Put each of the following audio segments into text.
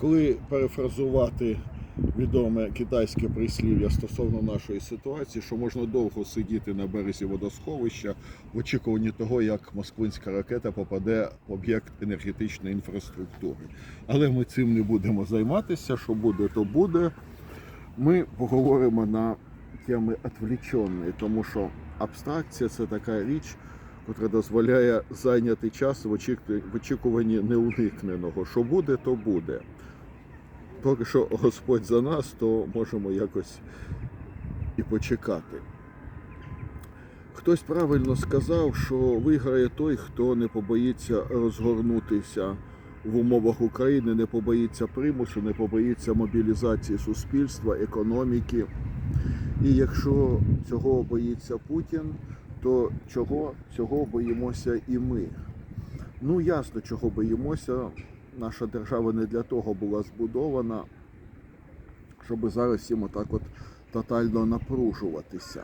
Коли перефразувати відоме китайське прислів'я стосовно нашої ситуації, що можна довго сидіти на березі водосховища в очікуванні того, як москвинська ракета попаде в об'єкт енергетичної інфраструктури. Але ми цим не будемо займатися. Що буде, то буде. Ми поговоримо на теми відвлечені, тому що абстракція це така річ, яка дозволяє зайняти час в очікуванні неуникненого. Що буде, то буде. Поки що Господь за нас, то можемо якось і почекати. Хтось правильно сказав, що виграє той, хто не побоїться розгорнутися в умовах України, не побоїться примусу, не побоїться мобілізації суспільства, економіки. І якщо цього боїться Путін, то чого цього боїмося і ми? Ну, ясно, чого боїмося. Наша держава не для того була збудована, щоб зараз всім отак от тотально напружуватися.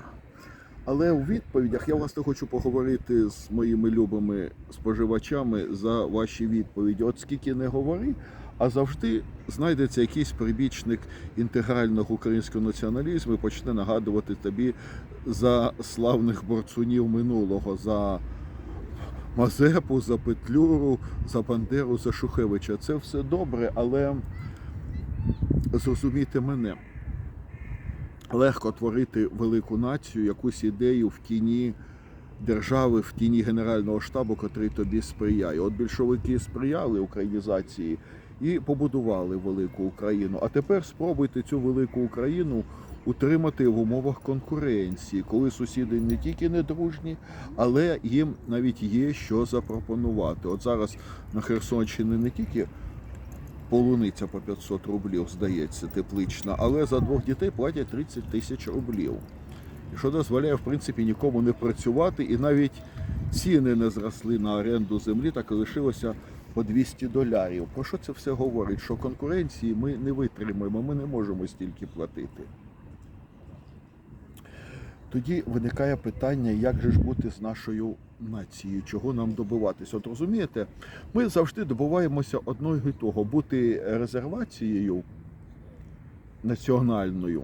Але у відповідях я власне хочу поговорити з моїми любими споживачами за ваші відповіді. От скільки не говори, а завжди знайдеться якийсь прибічник інтегрального українського націоналізму і почне нагадувати тобі за славних борцунів минулого, за Мазепу, за Петлюру, за Бандеру, за Шухевича. Це все добре, але зрозумійте мене. Легко творити велику націю, якусь ідею в тіні держави, в тіні Генерального штабу, котрий тобі сприяє. От більшовики сприяли українізації і побудували велику Україну. А тепер спробуйте цю велику Україну утримати в умовах конкуренції, коли сусіди не тільки не дружні, але їм навіть є що запропонувати. От зараз на Херсонщині не тільки полуниця по 500 рублів, здається, теплична, але за двох дітей платять 30 тисяч рублів. Що дозволяє, в принципі, нікому не працювати, і навіть ціни не зросли на оренду землі, так і лишилося по 200 долярів. Про що це все говорить? Що конкуренції ми не витримуємо, ми не можемо стільки платити. Тоді виникає питання, як же ж бути з нашою нацією, чого нам добиватися. От розумієте, ми завжди добуваємося одного і того бути резервацією національною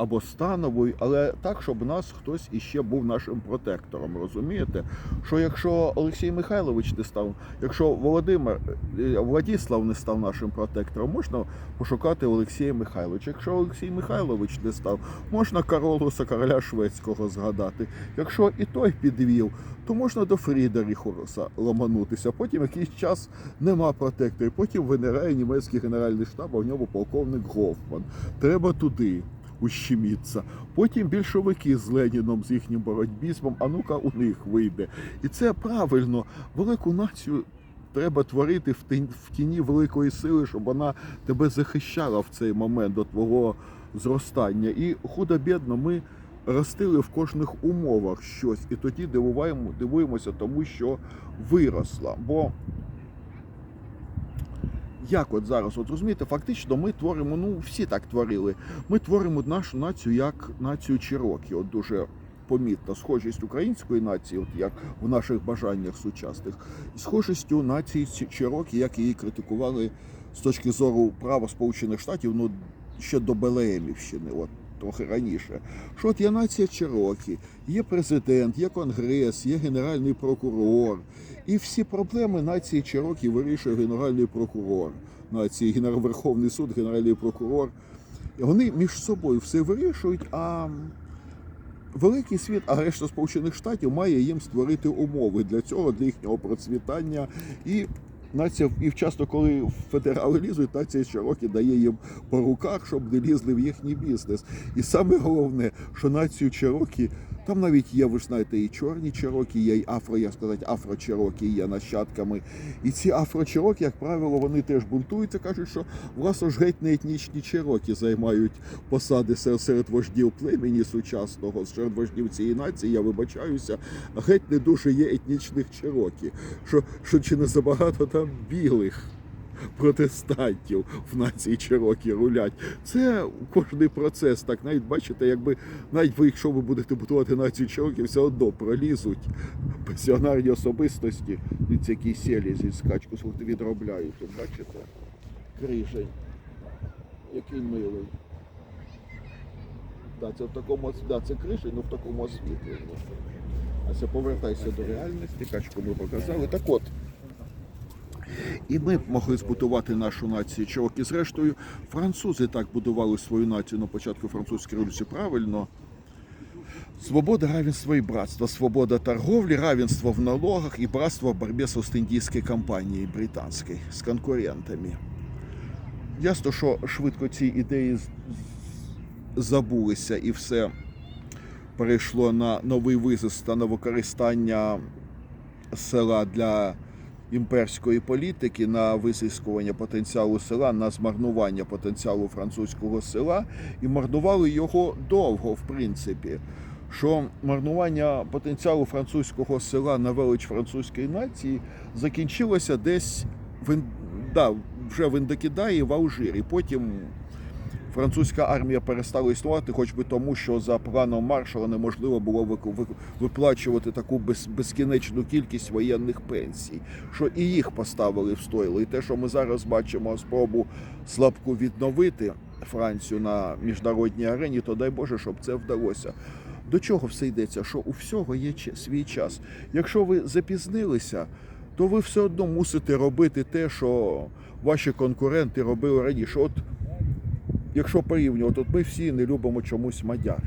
або становою, але так, щоб нас хтось іще був нашим протектором. Розумієте? Що якщо Олексій Михайлович не став, якщо Володимир е, Владіслав не став нашим протектором, можна пошукати Олексія Михайловича. Якщо Олексій Михайлович не став, можна Каролуса короля шведського згадати. Якщо і той підвів, то можна до Фрідеріхуса ломанутися. Потім якийсь час нема протекторів. Потім винирає німецький генеральний штаб, а в ньому полковник Гофман. Треба туди. Ущеміться. Потім більшовики з Леніном, з їхнім боротьбізмом, а ну-ка у них вийде. І це правильно. Велику націю треба творити в тін- в тіні великої сили, щоб вона тебе захищала в цей момент до твого зростання. І худо-бідно ми ростили в кожних умовах щось, і тоді дивуємо, дивуємося тому, що виросла. Бо як от зараз, от розумієте, фактично ми творимо, ну всі так творили. Ми творимо нашу націю як націю Чирокі. От дуже помітна схожість української нації, от як в наших бажаннях сучасних, і схожістю нації Чирокі, як її критикували з точки зору права Сполучених Штатів, ну ще до Белеємівщини. от трохи раніше. Що от є нація Чирокі, є президент, є конгрес, є генеральний прокурор. І всі проблеми нації Чирокі вирішує генеральний прокурор. Нації Верховний суд, генеральний прокурор. Вони між собою все вирішують, а великий світ, а решта Сполучених Штатів має їм створити умови для цього, для їхнього процвітання. І нація, і часто, коли федерали лізуть, нація Чирокі дає їм по руках, щоб не лізли в їхній бізнес. І саме головне, що націю Чирокі, там навіть є, ви ж знаєте, і чорні Чирокі, є і афро, як сказати, афро-Чирокі є нащадками. І ці афро-Чирокі, як правило, вони теж бунтуються, кажуть, що власне ж геть не етнічні Чирокі займають посади серед, серед вождів племені сучасного, серед вождів цієї нації, я вибачаюся, геть не дуже є етнічних Чирокі. Що, що чи не забагато там білих протестантів в нації Чирокі рулять. Це кожний процес. Так навіть бачите, якби навіть ви, якщо ви будете будувати націю Чирокі, все одно пролізуть пасіонарні особистості, ці які селі зі скачку слухайте, відробляють. Бачите? Крижень. який милий. Да, це в такому да, це криша, ну в такому освітленні. А це повертайся до реальності, качку ми показали. Так от. І ми могли збудувати нашу націю чого і зрештою, французи так будували свою націю на початку французької революції правильно. Свобода, равенство і братство, свобода торговлі, равенство в налогах і братство в боротьбі з Ост-Індійською компанією британською, з конкурентами. Ясно, що швидко ці ідеї забулися і все перейшло на новий визиск та на використання села для імперської політики, на висискування потенціалу села, на змарнування потенціалу французького села, і марнували його довго, в принципі. Що марнування потенціалу французького села на велич французької нації закінчилося десь в да, вже в Індокидаї, в Алжирі. Потім французька армія перестала існувати, хоч би тому, що за планом маршала неможливо було виплачувати таку без, безкінечну кількість воєнних пенсій, що і їх поставили в стойло. І те, що ми зараз бачимо спробу слабку відновити Францію на міжнародній арені, то дай Боже, щоб це вдалося. До чого все йдеться? Що у всього є свій час. Якщо ви запізнилися, то ви все одно мусите робити те, що ваші конкуренти робили раніше. От якщо порівнювати, от ми всі не любимо чомусь мадяр.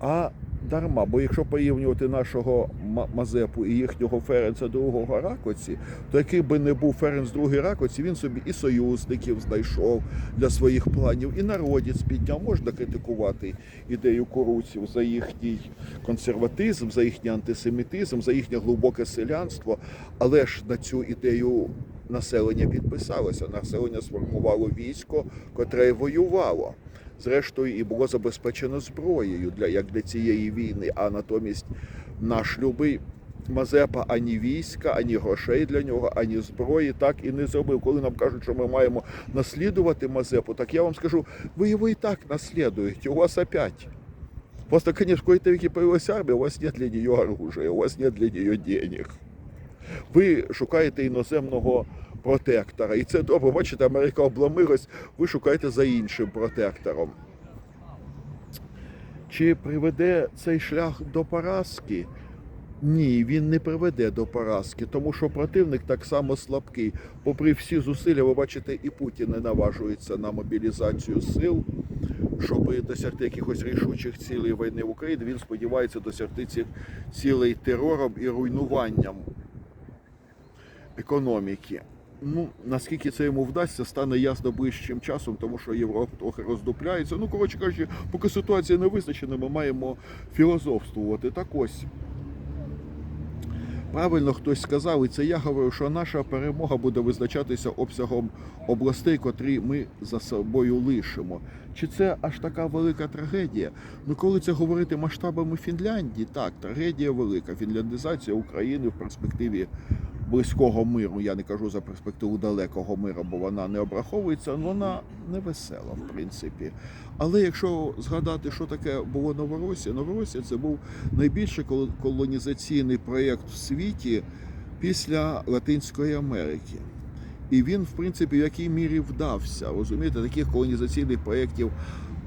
А дарма, бо якщо порівнювати нашого Мазепу і їхнього Ференца другого Ракоці, то який би не був Ференц другий Ракоці, він собі і союзників знайшов для своїх планів, і народець підняв. Можна критикувати ідею куруців за їхній консерватизм, за їхній антисемітизм, за їхнє глибоке селянство, але ж на цю ідею населення підписалося. Населення сформувало військо, котре воювало. Зрештою, і було забезпечено зброєю для як для цієї війни. А натомість наш любий Мазепа ані війська, ані грошей для нього, ані зброї так і не зробив. Коли нам кажуть, що ми маємо наслідувати Мазепу, так я вам скажу, ви його і так наслідуєте. У вас опять. Просто, конечно, в какой-то веке появилась армия, у вас нет для нее оружия, у вас нет для нее денег. Ви шукаєте іноземного протектора. І це добре. Бачите, Америка обломилась, ви шукаєте за іншим протектором. Чи приведе цей шлях до поразки? Ні, він не приведе до поразки, тому що противник так само слабкий. Попри всі зусилля, ви бачите, і Путін не наважується на мобілізацію сил, щоб досягти якихось рішучих цілей війни в Україні. Він сподівається досягти цих цілей терором і руйнуванням економіки. Ну, наскільки це йому вдасться, стане ясно ближчим часом, тому що Європа трохи роздупляється. Ну, коротше кажучи, поки ситуація не визначена, ми маємо філософствувати. Так ось. Правильно хтось сказав, і це я говорю, що наша перемога буде визначатися обсягом областей, котрі ми за собою лишимо. Чи це аж така велика трагедія? Ну, коли це говорити масштабами Фінляндії, так, трагедія велика. Фінляндизація України в перспективі близького миру, я не кажу за перспективу далекого миру, бо вона не обраховується, але вона не весела, в принципі. Але якщо згадати, що таке було Новоросія, Новоросія це був найбільший колонізаційний проєкт в світі після Латинської Америки. І він, в принципі, в якій мірі вдався. Розумієте, таких колонізаційних проєктів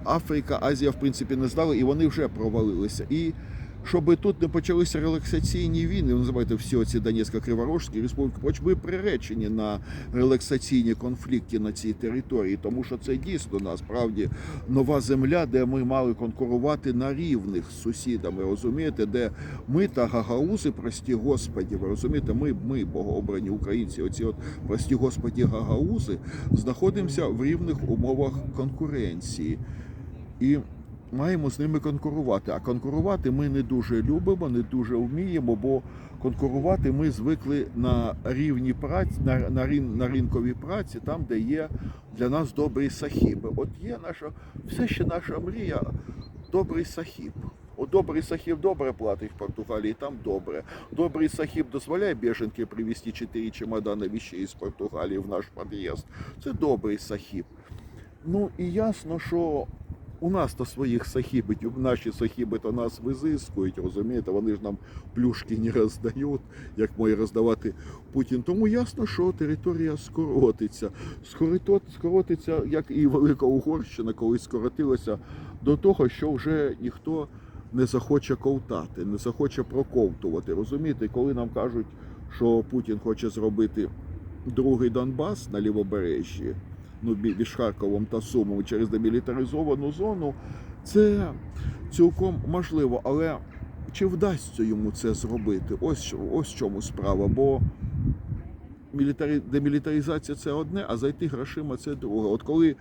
Африка, Азія, в принципі, не знали, і вони вже провалилися. І щоб тут не почалися релаксаційні війни, ви називаєте всі оці Донецька Криворожські республіки, хоч ми приречені на релаксаційні конфлікти на цій території, тому що це дійсно насправді нова земля, де ми мали конкурувати на рівних з сусідами, розумієте, де ми та гагаузи, прості господі, ви розумієте, ми, ми богообрані українці, оці от прості господі гагаузи, знаходимося в рівних умовах конкуренції. І маємо з ними конкурувати. А конкурувати ми не дуже любимо, не дуже вміємо, бо конкурувати ми звикли на рівні праці, на, на, рин, на ринковій праці, там, де є для нас добрі сахіби. От є наша, все ще наша мрія добрий сахіб. От добрий сахіб добре платить в Португалії, там добре. Добрий сахіб дозволяє біженки привезти 4 чемодани вещей з Португалії в наш під'їзд. Це добрий сахіб. Ну і ясно, що у нас то своїх сахібить, наші сахіби то нас визискують, розумієте, вони ж нам плюшки не роздають, як має роздавати Путін. Тому ясно, що територія скоротиться. Скоротиться, як і Велика Угорщина, колись скоротилася до того, що вже ніхто не захоче ковтати, не захоче проковтувати. Розумієте, коли нам кажуть, що Путін хоче зробити другий Донбас на лівобережжі, ну між Харковом та Сумом через демілітаризовану зону, це цілком можливо, але чи вдасться йому це зробити? Ось ось чому справа. Бо демілітаризація це одне, а зайти грошима це друге. От коли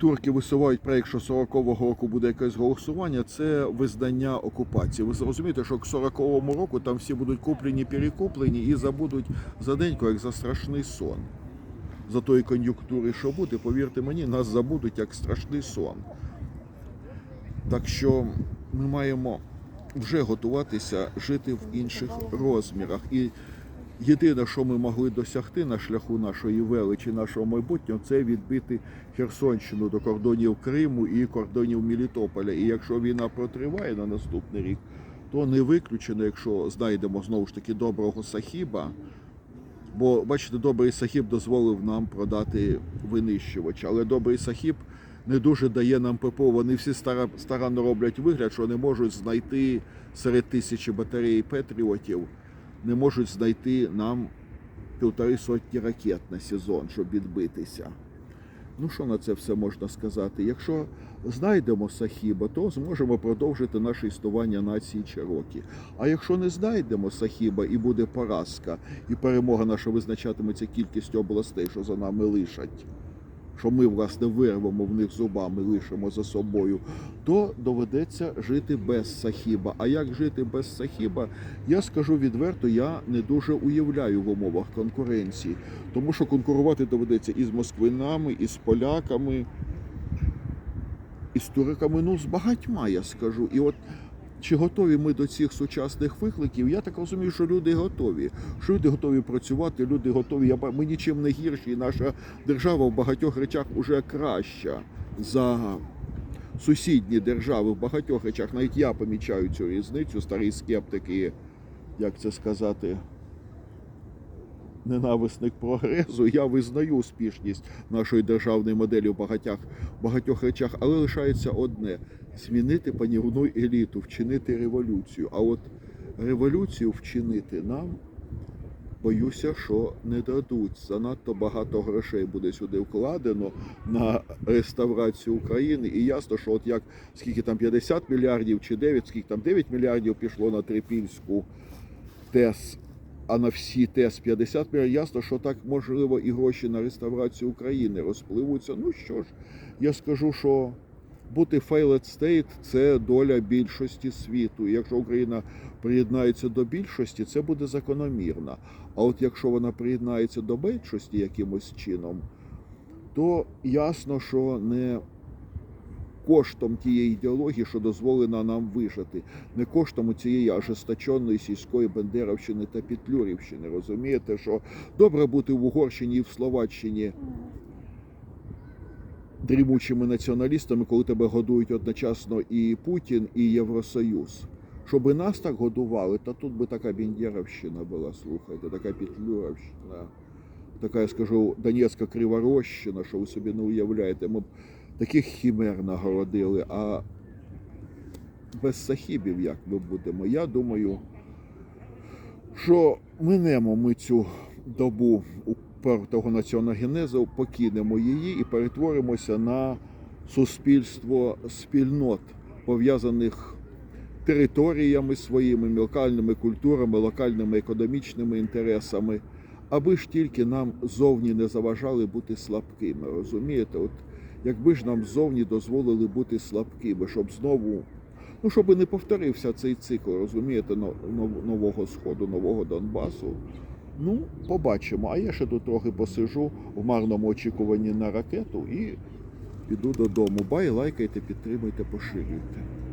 турки висувають проєкт, що 40-го року буде якесь голосування, це визнання окупації. Ви зрозумієте, що к 40-му року там всі будуть куплені, перекуплені і забудуть за деньку, як за страшний сон. За тої кон'юнктури, що буде, повірте мені, нас забудуть як страшний сон. Так що ми маємо вже готуватися жити в інших розмірах. І єдине, що ми могли досягти на шляху нашої величі, нашого майбутнього, це відбити Херсонщину до кордонів Криму і кордонів Мелітополя. І якщо війна протриває на наступний рік, то не виключено, якщо знайдемо знову ж таки доброго сахіба. Бо, бачите, добрий сахіб дозволив нам продати винищувач, але добрий сахіб не дуже дає нам ППО. Вони всі старанно роблять вигляд, що не можуть знайти серед тисячі батарей Петріотів, не можуть знайти нам півтори сотні ракет на сезон, щоб відбитися. Ну, що на це все можна сказати? Якщо знайдемо Сахіба, то зможемо продовжити наше існування нації Чирокі. А якщо не знайдемо Сахіба і буде поразка, і перемога наша визначатиметься кількістю областей, що за нами лишать, що ми, власне, вирвемо в них зубами, лишимо за собою, то доведеться жити без Сахіба. А як жити без Сахіба, я скажу відверто, я не дуже уявляю в умовах конкуренції. Тому що конкурувати доведеться і з москвинами, і з поляками, і з туриками, ну з багатьма, я скажу. І от чи готові ми до цих сучасних викликів? Я так розумію, що люди готові. Що люди готові працювати, люди готові. Я ми нічим не гірші, наша держава в багатьох речах уже краща за сусідні держави. В багатьох речах навіть я помічаю цю різницю. Старий скептик і як це сказати, ненависник прогресу. Я визнаю успішність нашої державної моделі в багатьох, багатьох речах, але лишається одне: змінити панівну еліту, вчинити революцію. А от революцію вчинити нам. Боюся, що не дадуть. Занадто багато грошей буде сюди вкладено на реставрацію України. І ясно, що от як скільки там 50 мільярдів чи 9, скільки там 9 мільярдів пішло на Трипільську ТЕС, а на всі ТЕС 50 мільярдів, ясно, що так можливо і гроші на реставрацію України розпливуться. Ну що ж, я скажу, що бути failed state – це доля більшості світу. І якщо Україна приєднається до більшості, це буде закономірно. А от якщо вона приєднається до меншості якимось чином, то ясно, що не коштом тієї ідеології, що дозволена нам вижити, не коштом цієї ожесточеної сільської бендеровщини та петлюрівщини. Розумієте, що добре бути в Угорщині і в Словаччині дрімучими націоналістами, коли тебе годують одночасно і Путін, і Євросоюз. Щоб нас так годували, та тут би така Бендєровщина була, слухайте, така Петлюровщина, така, я скажу, Донецька Криворощина, що ви собі не уявляєте. Ми б таких хімер нагородили, а без сахібів як ми будемо? Я думаю, що минемо ми цю добу упертого націоногенезу, покинемо її і перетворимося на суспільство спільнот, пов'язаних територіями своїми, локальними культурами, локальними економічними інтересами, аби ж тільки нам зовні не заважали бути слабкими. Розумієте? От якби ж нам зовні дозволили бути слабкими, щоб знову. Ну, щоб не повторився цей цикл, розумієте, нового сходу, нового Донбасу. Ну, побачимо. А я ще тут трохи посижу в марному очікуванні на ракету і піду додому. Бай, лайкайте, підтримуйте, поширюйте.